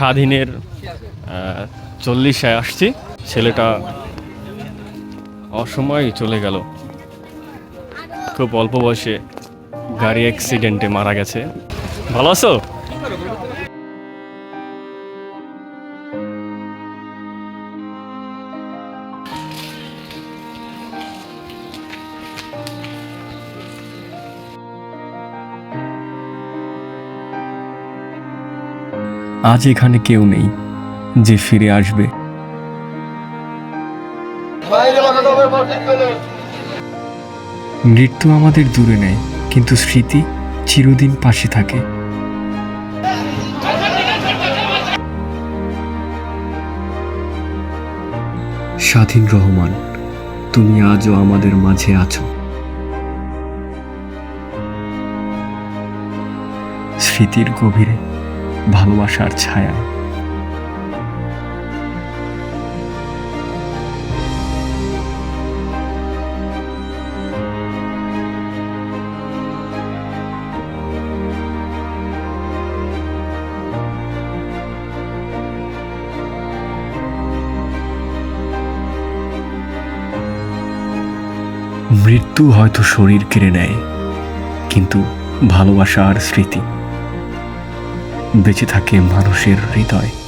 স্বাধীনের চল্লিশে আসছি। ছেলেটা অসময় চলে গেল। খুব অল্প বয়সে গাড়ি অ্যাক্সিডেন্টে মারা গেছে। ভালো আছো? আজ এখানে কেউ নেই যে ফিরে আসবে। মৃত্যু আমাদের দূরে নেয় কিন্তু স্মৃতি চিরদিন পাশে থাকে। স্বাধীন রহমান তুমি আজও আমাদের মাঝে আছো। স্মৃতির গভীরে ভালোবাসার ছায়ায় মৃত্যু হয়তো শরীর কেড়ে নেয় কিন্তু ভালোবাসা আর স্মৃতি বেঁচে থাকে মানুষের হৃদয়।